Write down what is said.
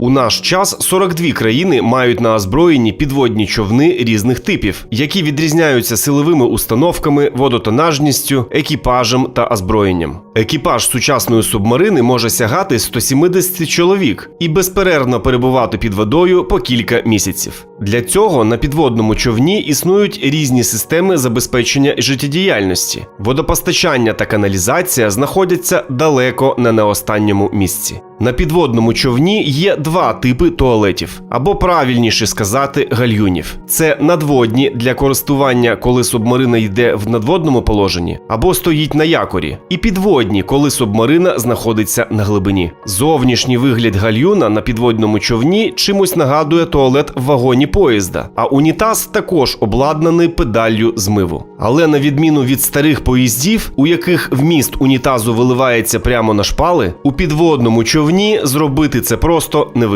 У наш час 42 країни мають на озброєнні підводні човни різних типів, які відрізняються силовими установками, водотонажністю, екіпажем та озброєнням. Екіпаж сучасної субмарини може сягати 170 чоловік і безперервно перебувати під водою по кілька місяців. Для цього на підводному човні існують різні системи забезпечення життєдіяльності. Водопостачання та каналізація знаходяться далеко не на останньому місці. На підводному човні є два типи туалетів, або правильніше сказати, гальюнів. Це надводні для користування, коли субмарина йде в надводному положенні, або стоїть на якорі, і підводні, коли субмарина знаходиться на глибині. Зовнішній вигляд гальюна на підводному човні чимось нагадує туалет в вагоні поїзда, а унітаз також обладнаний педаллю змиву. Але на відміну від старих поїздів, у яких вміст унітазу виливається прямо на шпали, у підводному човні зробити це просто не